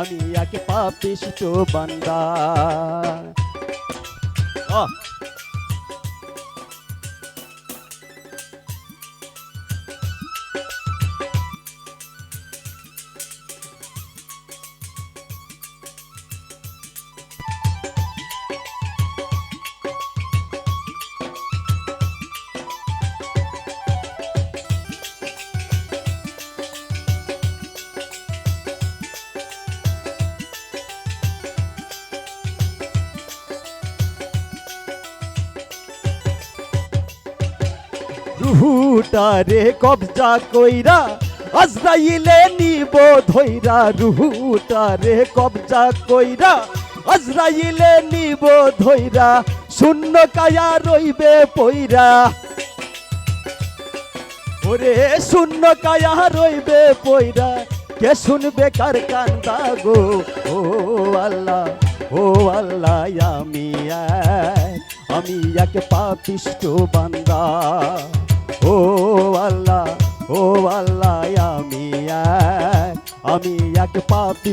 আমি একে পাপিষ্ট বান্দা। রুহুটারে কবজা কইরা, আজরাইলে নিব ধইরা, রুহুটারে কবজা কইরা, আজরাইলে নিব ধইরা, শূন্য কায়া রইবে পইরা। ওরে শূন্য কায়া রইবে পইরা, কে শুনবে কার কান্দা গো? ও আল্লাহ ও আল্লাহ, আমি এক আমি এক পাপিষ্ট বান্দা।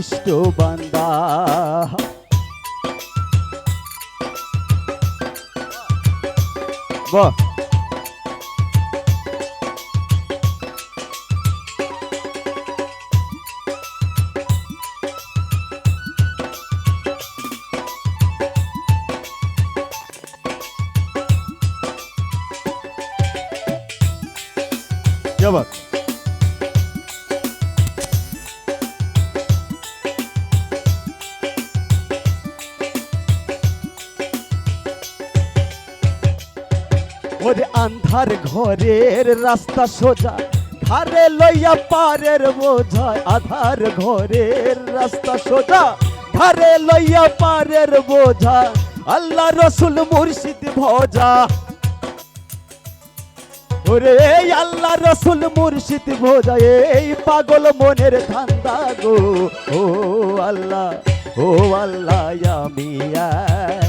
શિષ્ટો બંદા વાહ Ya bak. ওরে আন্ধার ঘরের রাস্তা সোজা ধারে লইয়া পারের বোঝা, আধার ঘরের রাস্তা সোজা ধারে লইয়া পারের বোঝা, আল্লাহ রসুল মুর্শিদ ভোজা। ওরে এই আল্লাহ রসুল মুর্শিদ ভোজা, এই পাগল মনের ধান্দা গো। ও আল্লাহ ও আল্লাহ, আমি এক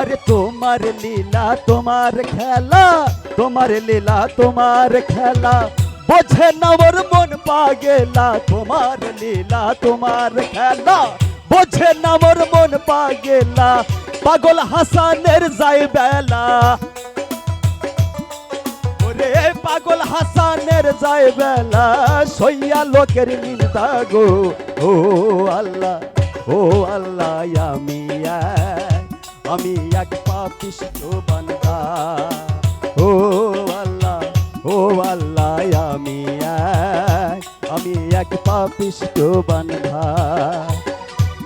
আরে তোমার লীলা, তোমার খেলা, তোমার লীলা, তোমার খেলা। বোঝে না ওর মন পাগেলা, তোমার লীলা, তোমার খেলা। বোঝে না ওর মন পাগেলা, পাগল হাসানের যায় বেলা। ওরে পাগল হাসানের যায় বেলা, সইয়া লোকের নিন্দা গো। ও আল্লাহ ও আল্লাহ, আমি আমি এক পাপিষ্ট বান্দা ও আল্লাহ ও আল্লাহ আমি এক আমি এক পাপিষ্ট বান্দা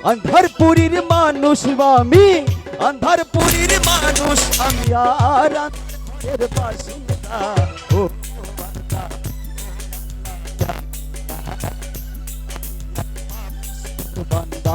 অন্ধারপুরীর মানুষ আমি অন্ধারপুরীর মানুষ আমি আর অন্ধের বাসিন্দা ও বান্দা,